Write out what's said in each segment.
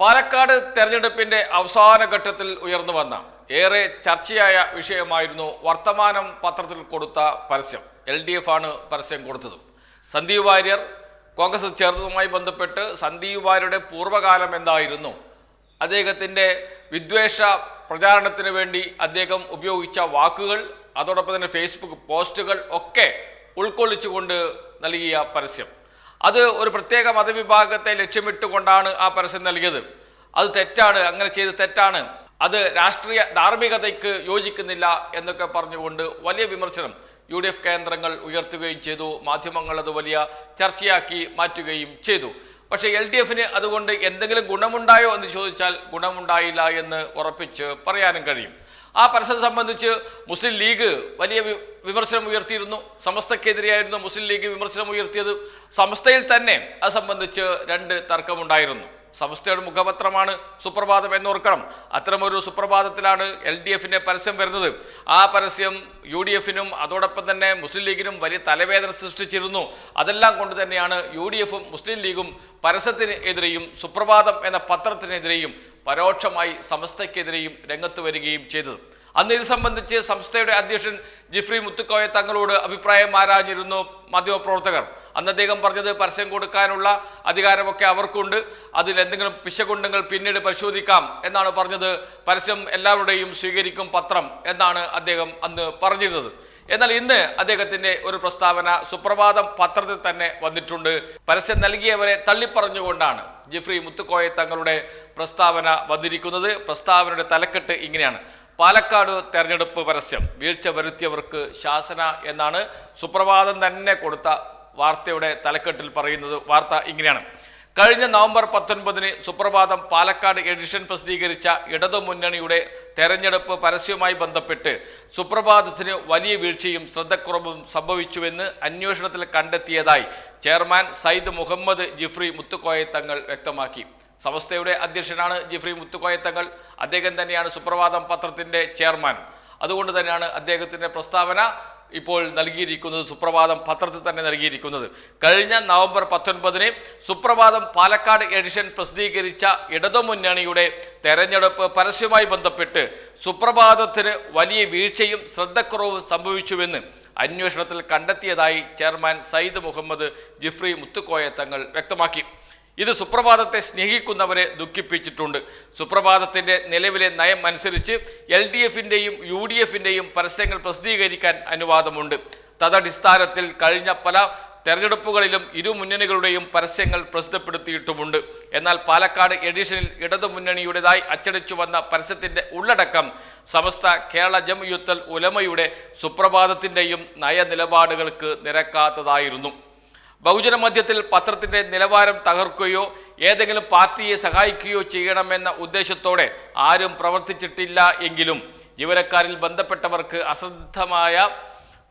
പാലക്കാട് തെരഞ്ഞെടുപ്പിന്റെ അവസാന ഘട്ടത്തിൽ ഉയർന്നു വന്ന ഏറെ ചർച്ചയായ വിഷയമായിരുന്നു വർത്തമാനം പത്രത്തിൽ കൊടുത്ത പരസ്യം. എൽ ഡി എഫ് ആണ് പരസ്യം കൊടുത്തത്. സന്ദീപ് വാര്യർ കോൺഗ്രസ് ചേർന്നതുമായി ബന്ധപ്പെട്ട് സന്ദീപ് വാര്യരുടെ പൂർവകാലം എന്തായിരുന്നു? അദ്ദേഹത്തിന്റെ വിദ്വേഷ പ്രചാരണത്തിന് വേണ്ടി അദ്ദേഹം ഉപയോഗിച്ച വാക്കുകൾ അതോടൊപ്പം തന്നെ ഫേസ്ബുക്ക് പോസ്റ്റുകൾ ഒക്കെ ഉൾക്കൊള്ളിച്ചുകൊണ്ട് നൽകിയ പരസ്യം. അത് ഒരു പ്രത്യേക മതവിഭാഗത്തെ ലക്ഷ്യമിട്ടുകൊണ്ടാണ് ആ പരസ്യം നൽകിയത്. അത് തെറ്റാണ് അങ്ങനെ ചെയ്ത് തെറ്റാണ്. അത് രാഷ്ട്രീയ ധാർമ്മികതയ്ക്ക് യോജിക്കുന്നില്ല എന്നൊക്കെ പറഞ്ഞുകൊണ്ട് വലിയ വിമർശനം യു ഡി എഫ് കേന്ദ്രങ്ങൾ ഉയർത്തുകയും ചെയ്തു. മാധ്യമങ്ങൾ അത് വലിയ ചർച്ചയാക്കി മാറ്റുകയും ചെയ്തു. പക്ഷേ എൽ ഡി എഫിന് അതുകൊണ്ട് എന്തെങ്കിലും ഗുണമുണ്ടായോ എന്ന് ചോദിച്ചാൽ ഗുണമുണ്ടായില്ല എന്ന് ഉറപ്പിച്ച് പറയാനും കഴിയും. ആ പരസ്യം സംബന്ധിച്ച് മുസ്ലിം ലീഗ് വലിയ വിമർശനം ഉയർത്തിയിരുന്നു. സമസ്തക്കെതിരെയായിരുന്നു മുസ്ലിം ലീഗ് വിമർശനം ഉയർത്തിയത്. സമസ്തയിൽ തന്നെ അത് സംബന്ധിച്ച് രണ്ട് തർക്കമുണ്ടായിരുന്നു. സമസ്തയുടെ മുഖപത്രമാണ് സുപ്രഭാതം എന്നോർക്കണം. അത്തരമൊരു സുപ്രഭാതത്തിലാണ് എൽ ഡി എഫിന്റെ പരസ്യം വരുന്നത്. ആ പരസ്യം യു ഡി എഫിനും അതോടൊപ്പം തന്നെ മുസ്ലിം ലീഗിനും വലിയ തലവേദന സൃഷ്ടിച്ചിരുന്നു. അതെല്ലാം കൊണ്ട് തന്നെയാണ് യു ഡി എഫും മുസ്ലിം ലീഗും പരസ്യത്തിനെതിരെയും സുപ്രഭാതം എന്ന പത്രത്തിനെതിരെയും പരോക്ഷമായി സമസ്തയ്ക്കെതിരെയും രംഗത്ത് വരികയും ചെയ്തത്. അന്ന് ഇത് സംബന്ധിച്ച് സംസ്ഥയുടെ അധ്യക്ഷൻ ജിഫ്രി മുത്തുക്കോയ തങ്ങളോട് അഭിപ്രായം ആരാഞ്ഞിരുന്നു മാധ്യമപ്രവർത്തകർ. അന്ന് അദ്ദേഹം പറഞ്ഞത് പരസ്യം കൊടുക്കാനുള്ള അധികാരമൊക്കെ അവർക്കുണ്ട്. അതിൽ എന്തെങ്കിലും പിശകുണ്ടെങ്കിൽ പിന്നീട് പരിശോധിക്കാം എന്നാണ് പറഞ്ഞത്. പരസ്യം എല്ലാവരുടെയും സ്വീകരിക്കും പത്രം എന്നാണ് അദ്ദേഹം അന്ന് പറഞ്ഞിരുന്നത്. എന്നാൽ ഇന്ന് അദ്ദേഹത്തിന്റെ ഒരു പ്രസ്താവന സുപ്രഭാതം പത്രത്തിൽ തന്നെ വന്നിട്ടുണ്ട്. പരസ്യം നൽകിയവരെ തള്ളിപ്പറഞ്ഞുകൊണ്ടാണ് ജിഫ്രി മുത്തുക്കോയ തങ്ങളുടെ പ്രസ്താവന വന്നിരിക്കുന്നത്. പ്രസ്താവനയുടെ തലക്കെട്ട് ഇങ്ങനെയാണ്. പാലക്കാട് തെരഞ്ഞെടുപ്പ് പരസ്യം. വീഴ്ച വരുത്തിയവർക്ക് ശാസന എന്നാണ് സുപ്രഭാതം തന്നെ കൊടുത്ത വാർത്തയുടെ തലക്കെട്ടിൽ പറയുന്നത് വാർത്ത ഇങ്ങനെയാണ്. കഴിഞ്ഞ നവംബർ പത്തൊൻപതിന് സുപ്രഭാതം പാലക്കാട് എഡിഷൻ പ്രസിദ്ധീകരിച്ച ഇടതുമുന്നണിയുടെ തെരഞ്ഞെടുപ്പ് പരസ്യവുമായി ബന്ധപ്പെട്ട് സുപ്രഭാതത്തിന് വലിയ വീഴ്ചയും ശ്രദ്ധക്കുറവും സംഭവിച്ചുവെന്ന് അന്വേഷണത്തിൽ കണ്ടെത്തിയതായി ചെയർമാൻ സയ്യിദ് മുഹമ്മദ് ജിഫ്രി മുത്തുക്കോയ തങ്ങൾ വ്യക്തമാക്കി. സമസ്തയുടെ അധ്യക്ഷനാണ് ജിഫ്രി മുത്തുക്കോയ തങ്ങൾ അദ്ദേഹം തന്നെയാണ് സുപ്രഭാതം പത്രത്തിന്റെ ചെയർമാൻ. അതുകൊണ്ട് തന്നെയാണ് അദ്ദേഹത്തിന്റെ പ്രസ്താവന ഇപ്പോൾ നൽകിയിരിക്കുന്നത് സുപ്രഭാതം പത്രത്തിൽ തന്നെ നൽകിയിരിക്കുന്നത്. കഴിഞ്ഞ നവംബർ പത്തൊൻപതിന് സുപ്രഭാതം പാലക്കാട് എഡിഷൻ പ്രസിദ്ധീകരിച്ച ഇടതുമുന്നണിയുടെ തെരഞ്ഞെടുപ്പ് പരസ്യവുമായി ബന്ധപ്പെട്ട് സുപ്രഭാതത്തിന് വലിയ വീഴ്ചയും ശ്രദ്ധക്കുറവും സംഭവിച്ചുവെന്ന് അന്വേഷണത്തിൽ കണ്ടെത്തിയതായി ചെയർമാൻ സയ്യിദ് മുഹമ്മദ് ജിഫ്രി മുത്തുക്കോയ തങ്ങൾ വ്യക്തമാക്കി. ഇത് സുപ്രഭാതത്തെ സ്നേഹിക്കുന്നവരെ ദുഃഖിപ്പിച്ചിട്ടുണ്ട്. സുപ്രഭാതത്തിന്റെ നിലവിലെ നയം അനുസരിച്ച് എൽ ഡി എഫിന്റെയും യു ഡി എഫിന്റെയും പരസ്യങ്ങൾ പ്രസിദ്ധീകരിക്കാൻ അനുവാദമുണ്ട്. തദടിസ്ഥാനത്തിൽ കഴിഞ്ഞ പല തെരഞ്ഞെടുപ്പുകളിലും ഇരു മുന്നണികളുടെയും പരസ്യങ്ങൾ പ്രസിദ്ധപ്പെടുത്തിയിട്ടുമുണ്ട്. എന്നാൽ പാലക്കാട് എഡിഷനിൽ ഇടതു മുന്നണിയുടേതായി അച്ചടിച്ചു വന്ന പരസ്യത്തിന്റെ ഉള്ളടക്കം സമസ്ത കേരള ജംയുത്തൽ ഉലമയുടെ സുപ്രഭാതത്തിന്റെയും നയനിലപാടുകൾക്ക് നിരക്കാത്തതായിരുന്നു. ബഹുജന മധ്യത്തിൽ പത്രത്തിന്റെ നിലവാരം തകർക്കുകയോ ഏതെങ്കിലും പാർട്ടിയെ സഹായിക്കുകയോ ചെയ്യണമെന്ന ഉദ്ദേശത്തോടെ ആരും പ്രവർത്തിച്ചിട്ടില്ല എങ്കിലും ജീവനക്കാരിൽ ബന്ധപ്പെട്ടവർക്ക് അശ്രദ്ധമായ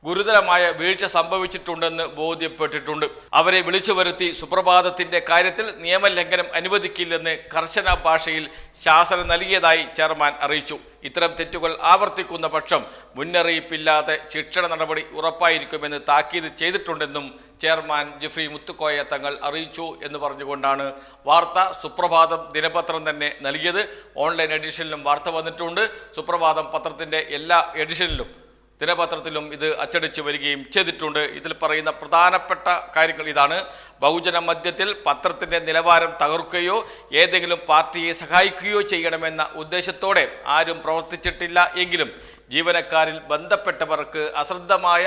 ഗുരുതരമായ വീഴ്ച സംഭവിച്ചിട്ടുണ്ടെന്ന് ബോധ്യപ്പെട്ടിട്ടുണ്ട്. അവരെ വിളിച്ചു വരുത്തി സുപ്രഭാതത്തിന്റെ കാര്യത്തിൽ നിയമലംഘനം അനുവദിക്കില്ലെന്ന് കർശന ഭാഷയിൽ ശാസന നൽകിയതായി ചെയർമാൻ അറിയിച്ചു. ഇത്തരം തെറ്റുകൾ ആവർത്തിക്കുന്ന പക്ഷം മുന്നറിയിപ്പില്ലാതെ ശിക്ഷണ നടപടി ഉറപ്പായിരിക്കുമെന്ന് താക്കീത് ചെയ്തിട്ടുണ്ടെന്നും ചെയർമാൻ ജിഫ്രി മുത്തുക്കോയ തങ്ങൾ അറിയിച്ചു എന്ന് പറഞ്ഞുകൊണ്ടാണ് വാർത്ത സുപ്രഭാതം ദിനപത്രം തന്നെ നൽകിയത്. ഓൺലൈൻ എഡിഷനിലും വാർത്ത വന്നിട്ടുണ്ട്. സുപ്രഭാതം പത്രത്തിന്റെ എല്ലാ എഡിഷനിലും ദിനപത്രത്തിലും ഇത് അച്ചടിച്ച് വരികയും ചെയ്തിട്ടുണ്ട്. ഇതിൽ പറയുന്ന പ്രധാനപ്പെട്ട കാര്യങ്ങൾ ഇതാണ്. ബഹുജന മധ്യത്തിൽ പത്രത്തിന്റെ നിലവാരം തകർക്കുകയോ ഏതെങ്കിലും പാർട്ടിയെ സഹായിക്കുകയോ ചെയ്യണമെന്ന ഉദ്ദേശത്തോടെ ആരും പ്രവർത്തിച്ചിട്ടില്ല എങ്കിലും ജീവനക്കാരിൽ ബന്ധപ്പെട്ടവർക്ക് അശ്രദ്ധമായ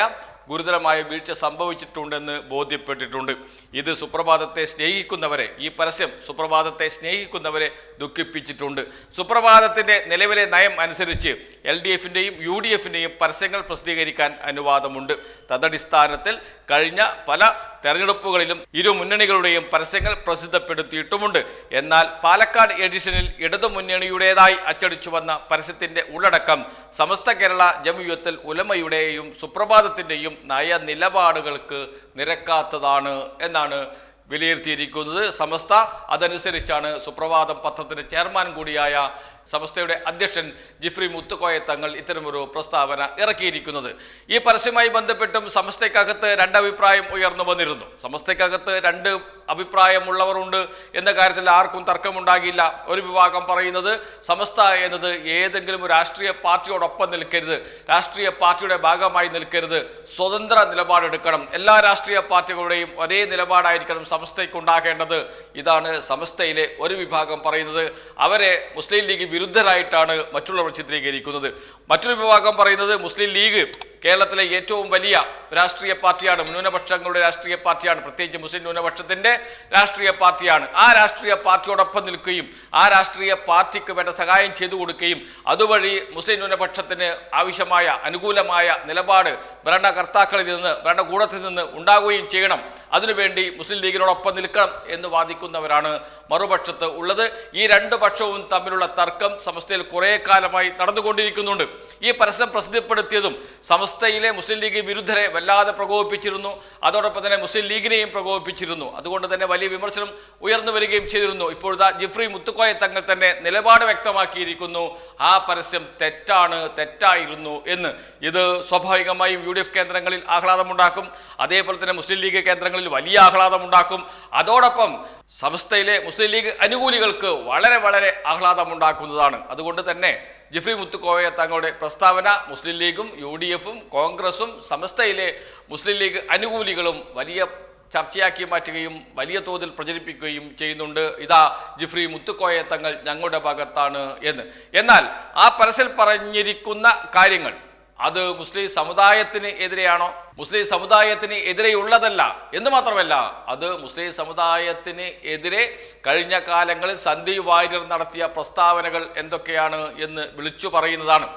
ഗുരുതരമായ വീഴ്ച സംഭവിച്ചിട്ടുണ്ടെന്ന് ബോധ്യപ്പെട്ടിട്ടുണ്ട്. ഇത് സുപ്രഭാതത്തെ സ്നേഹിക്കുന്നവരെ ഈ പരസ്യം സുപ്രഭാതത്തെ സ്നേഹിക്കുന്നവരെ ദുഃഖിപ്പിച്ചിട്ടുണ്ട്. സുപ്രഭാതത്തിന്റെ നിലവിലെ നയം അനുസരിച്ച് എൽ ഡി എഫിന്റെയും യു ഡി എഫിന്റെയും പരസ്യങ്ങൾ പ്രസിദ്ധീകരിക്കാൻ അനുവാദമുണ്ട്. തദടിസ്ഥാനത്തിൽ കഴിഞ്ഞ പല തെരഞ്ഞെടുപ്പുകളിലും ഇരു മുന്നണികളുടെയും പരസ്യങ്ങൾ പ്രസിദ്ധപ്പെടുത്തിയിട്ടുമുണ്ട്. എന്നാൽ പാലക്കാട് എഡിഷനിൽ ഇടതു മുന്നണിയുടേതായി അച്ചടിച്ചു വന്ന പരസ്യത്തിന്റെ ഉള്ളടക്കം സമസ്ത കേരള ജമിയത്തിൽ ഉലമയുടെയും സുപ്രഭാതത്തിന്റെയും നയ നിലപാടുകൾക്ക് നിരക്കാത്തതാണ് എന്നാണ് വിലയിരുത്തിയിരിക്കുന്നത്. സമസ്ത അതനുസരിച്ചാണ് സുപ്രഭാതം പത്രത്തിന്റെ ചെയർമാൻ കൂടിയായ സമസ്തയുടെ അധ്യക്ഷൻ ജിഫ്രി മുത്തുക്കോയ തങ്ങൾ ഇത്തരമൊരു പ്രസ്താവന ഇറക്കിയിരിക്കുന്നത്. ഈ പരസ്യവുമായി ബന്ധപ്പെട്ടും സമസ്തയ്ക്കകത്ത് രണ്ടഭിപ്രായം ഉയർന്നു വന്നിരുന്നു. സമസ്തയ്ക്കകത്ത് രണ്ട് അഭിപ്രായമുള്ളവരുണ്ട് എന്ന കാര്യത്തിൽ ആർക്കും തർക്കമുണ്ടാകില്ല. ഒരു വിഭാഗം പറയുന്നത് സമസ്ത എന്നത് ഏതെങ്കിലും രാഷ്ട്രീയ പാർട്ടിയോടൊപ്പം നിൽക്കരുത്. രാഷ്ട്രീയ പാർട്ടിയുടെ ഭാഗമായി നിൽക്കരുത്. സ്വതന്ത്ര നിലപാടെടുക്കണം. എല്ലാ രാഷ്ട്രീയ പാർട്ടികളുടെയും ഒരേ നിലപാടായിരിക്കണം സമസ്തയ്ക്ക് ഉണ്ടാകേണ്ടത് ഇതാണ് സമസ്തയിലെ ഒരു വിഭാഗം പറയുന്നത്. അവരെ മുസ്ലിം ലീഗ് വിരുദ്ധരായിട്ടാണ് മറ്റുള്ളവർ ചിത്രീകരിക്കുന്നത്. മറ്റൊരു വിഭാഗം പറയുന്നത് മുസ്ലിം ലീഗ് കേരളത്തിലെ ഏറ്റവും വലിയ രാഷ്ട്രീയ പാർട്ടിയാണ്. ന്യൂനപക്ഷങ്ങളുടെ രാഷ്ട്രീയ പാർട്ടിയാണ്. പ്രത്യേകിച്ച് മുസ്ലിം ന്യൂനപക്ഷത്തിന്റെ രാഷ്ട്രീയ പാർട്ടിയാണ്. ആ രാഷ്ട്രീയ പാർട്ടിയോടൊപ്പം നിൽക്കുകയും ആ രാഷ്ട്രീയ പാർട്ടിക്ക് വേണ്ട സഹായം ചെയ്തു കൊടുക്കുകയും അതുവഴി മുസ്ലിം ന്യൂനപക്ഷത്തിന് ആവശ്യമായ അനുകൂലമായ നിലപാട് ഭരണകർത്താക്കളിൽ നിന്ന് ഭരണകൂടത്തിൽ നിന്ന് ഉണ്ടാകുകയും ചെയ്യണം. അതിനുവേണ്ടി മുസ്ലിം ലീഗിനോടൊപ്പം നിൽക്കണം എന്ന് വാദിക്കുന്നവരാണ് മറുപക്ഷത്ത് ഉള്ളത്. ഈ രണ്ട് പക്ഷവും തമ്മിലുള്ള തർക്കം സമസ്തയിൽ കുറേ കാലമായി നടന്നുകൊണ്ടിരിക്കുന്നുണ്ട്. ഈ പരസ്യം പ്രസിദ്ധപ്പെടുത്തിയതും സമസ്തയിലെ മുസ്ലിം ലീഗ് വിരുദ്ധരെ വല്ലാതെ പ്രകോപിപ്പിച്ചിരുന്നു. അതോടൊപ്പം തന്നെ മുസ്ലിം ലീഗിനെയും പ്രകോപിപ്പിച്ചിരുന്നു. അതുകൊണ്ട് തന്നെ വലിയ വിമർശനം ഉയർന്നു വരികയും ചെയ്തിരുന്നു. ഇപ്പോഴത്തെ ജിഫ്രി മുത്തുക്കോയ തങ്ങൾ തന്നെ നിലപാട് വ്യക്തമാക്കിയിരിക്കുന്നു. ആ പരസ്യം തെറ്റാണ് തെറ്റായിരുന്നു എന്ന്. ഇത് സ്വാഭാവികമായും യു കേന്ദ്രങ്ങളിൽ ആഹ്ലാദമുണ്ടാക്കും. അതേപോലെ തന്നെ മുസ്ലിം ലീഗ് കേന്ദ്രങ്ങളിൽ വലിയ ആഹ്ലാദമുണ്ടാക്കും. അതോടൊപ്പം സംസ്ഥയിലെ മുസ്ലിം ലീഗ് അനുകൂലികൾക്ക് വളരെ വളരെ ആഹ്ലാദമുണ്ടാക്കുന്നതാണ്. അതുകൊണ്ട് തന്നെ ജിഫ്രി മുത്തുക്കോയ തങ്ങളുടെ പ്രസ്താവന മുസ്ലിം ലീഗും യു ഡി എഫും കോൺഗ്രസും സമസ്തയിലെ മുസ്ലിം ലീഗ് അനുകൂലികളും വലിയ ചർച്ചയാക്കി മാറ്റുകയും വലിയ തോതിൽ പ്രചരിപ്പിക്കുകയും ചെയ്യുന്നുണ്ട്. ഇതാ ജിഫ്രി മുത്തുക്കോയ തങ്ങൾ ഞങ്ങളുടെ ഭാഗത്താണ് എന്ന്. എന്നാൽ ആ പരസ്യം പറഞ്ഞിരിക്കുന്ന കാര്യങ്ങൾ അത് മുസ്ലിം സമുദായത്തിന് എതിരെയാണോ? മുസ്ലിം സമുദായത്തിന് എതിരെയുള്ളതല്ല. എന്ന് മാത്രമല്ല അത് മുസ്ലിം സമുദായത്തിന് എതിരെ കഴിഞ്ഞ കാലങ്ങളിൽ സന്ദീപ് വാര്യർ നടത്തിയ പ്രസ്താവനകൾ എന്തൊക്കെയാണ് എന്ന് വിളിച്ചു പറയുന്നതാണ്.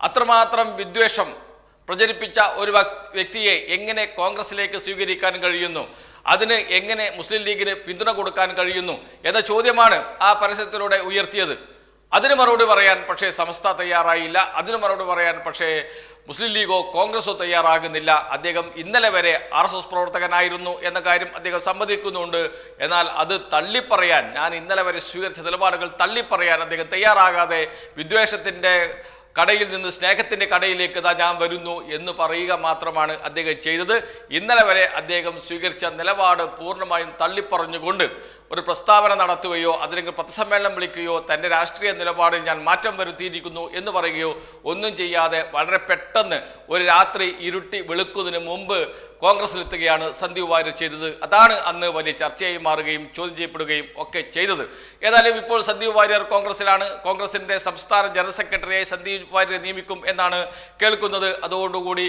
അത്രമാത്രം വിദ്വേഷം പ്രചരിപ്പിച്ച ഒരു വ്യക്തിയെ എങ്ങനെ കോൺഗ്രസിലേക്ക് സ്വീകരിക്കാൻ കഴിയുന്നു? അതിന് എങ്ങനെ മുസ്ലിം ലീഗിന് പിന്തുണ കൊടുക്കാൻ കഴിയുന്നു? എന്ന ചോദ്യമാണ് ആ പരസ്യത്തിലൂടെ ഉയർത്തിയത്. അതിന് മറുപടി പറയാൻ പക്ഷേ സമസ്ത തയ്യാറായില്ല. അതിന് മറുപടി പറയാൻ പക്ഷേ മുസ്ലിം ലീഗോ കോൺഗ്രസോ തയ്യാറാകുന്നില്ല. അദ്ദേഹം ഇന്നലെ വരെ ആർ എസ് എസ് പ്രവർത്തകനായിരുന്നു എന്ന കാര്യം അദ്ദേഹം സമ്മതിക്കുന്നുണ്ട്. എന്നാൽ അത് തള്ളിപ്പറയാൻ ഞാൻ ഇന്നലെ വരെ സ്വീകരിച്ച നിലപാടുകൾ തള്ളിപ്പറയാൻ അദ്ദേഹം തയ്യാറാകാതെ വിദ്വേഷത്തിന്റെ കടയിൽ നിന്ന് സ്നേഹത്തിന്റെ കടയിലേക്ക് താ ഞാൻ വരുന്നു എന്ന് പറയുക മാത്രമാണ് അദ്ദേഹം ചെയ്തത്. ഇന്നലെ വരെ അദ്ദേഹം സ്വീകരിച്ച നിലപാട് പൂർണമായും തള്ളിപ്പറഞ്ഞുകൊണ്ട് ഒരു പ്രസ്താവന നടത്തുകയോ അതിലെങ്കിൽ പത്രസമ്മേളനം വിളിക്കുകയോ തന്റെ രാഷ്ട്രീയ നിലപാടിൽ ഞാൻ മാറ്റം വരുത്തിയിരിക്കുന്നു എന്ന് പറയുകയോ ഒന്നും ചെയ്യാതെ വളരെ പെട്ടെന്ന് ഒരു രാത്രി ഇരുട്ടി വെളുക്കുന്നതിന് മുമ്പ് കോൺഗ്രസിലെത്തുകയാണ് സന്ദീപ് വാര്യർ ചെയ്തത്. അതാണ് അന്ന് വലിയ ചർച്ചയായി മാറുകയും ചോദ്യം ചെയ്യപ്പെടുകയും ഒക്കെ ചെയ്തത്. ഏതായാലും ഇപ്പോൾ സന്ദീപ് വാര്യർ കോൺഗ്രസിലാണ് കോൺഗ്രസിന്റെ സംസ്ഥാന ജനറൽ സെക്രട്ടറിയായി സന്ദീപ് വാര്യരെ നിയമിക്കും എന്നാണ് കേൾക്കുന്നത്. അതോടുകൂടി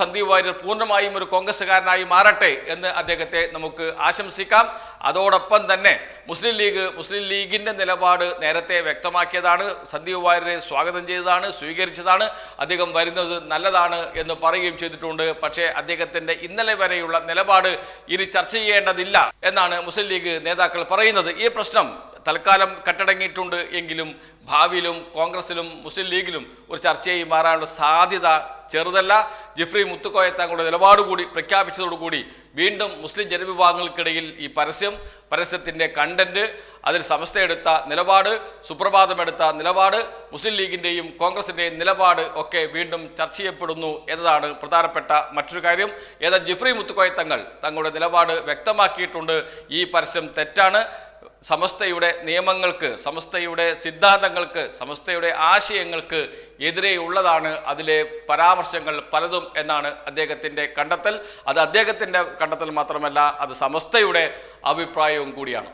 സന്ദീപ് വാര്യർ പൂർണമായും ഒരു കോൺഗ്രസ്സുകാരനായി മാറട്ടെ എന്ന് അദ്ദേഹത്തെ നമുക്ക് ആശംസിക്കാം. അതോടൊപ്പം തന്നെ മുസ്ലിം ലീഗ് മുസ്ലിം ലീഗിന്റെ നിലപാട് നേരത്തെ വ്യക്തമാക്കിയതാണ് സന്ദീപ് വാര്യരെ സ്വാഗതം ചെയ്തതാണ് സ്വീകരിച്ചതാണ് അദ്ദേഹം വരുന്നത് നല്ലതാണ് എന്ന് പറയുകയും ചെയ്തിട്ടുണ്ട്. പക്ഷേ അദ്ദേഹത്തിന്റെ ഇന്നലെ വരെയുള്ള നിലപാട് ഇനി ചർച്ച ചെയ്യേണ്ടതില്ല എന്നാണ് മുസ്ലിം ലീഗ് നേതാക്കൾ പറയുന്നത്. ഈ പ്രശ്നം തൽക്കാലം കട്ടടങ്ങിയിട്ടുണ്ട് എങ്കിലും ഭാവിയിലും കോൺഗ്രസിലും മുസ്ലിം ലീഗിലും ഒരു ചർച്ചയായി മാറാനുള്ള സാധ്യത ചെറുതല്ല ജിഫ്രി മുത്തുക്കോയ തങ്ങളുടെ നിലപാട് കൂടി പ്രഖ്യാപിച്ചതോടുകൂടി വീണ്ടും മുസ്ലിം ജനവിഭാഗങ്ങൾക്കിടയിൽ ഈ പരസ്യം പരസ്യത്തിന്റെ കണ്ടന്റ് അതിൽ സമസ്ത എടുത്ത നിലപാട് സുപ്രഭാതം എടുത്ത നിലപാട് മുസ്ലിം ലീഗിന്റെയും കോൺഗ്രസിന്റെയും നിലപാട് ഒക്കെ വീണ്ടും ചർച്ച ചെയ്യപ്പെടുന്നു എന്നതാണ് പ്രധാനപ്പെട്ട മറ്റൊരു കാര്യം. ഏതാ ജിഫ്രി മുത്തുക്കോയ തങ്ങൾ തങ്ങളുടെ നിലപാട് വ്യക്തമാക്കിയിട്ടുണ്ട്. ഈ പരസ്യം തെറ്റാണ്. സമസ്തയുടെ നിയമങ്ങൾക്ക് സമസ്തയുടെ സിദ്ധാന്തങ്ങൾക്ക് സമസ്തയുടെ ആശയങ്ങൾക്ക് എതിരെയുള്ളതാണ് അതിലെ പരാമർശങ്ങൾ പലതും എന്നാണ് അദ്ദേഹത്തിന്റെ കണ്ടെത്തൽ. അത് അദ്ദേഹത്തിന്റെ കണ്ടെത്തൽ മാത്രമല്ല അത് സമസ്തയുടെ അഭിപ്രായവും കൂടിയാണ്.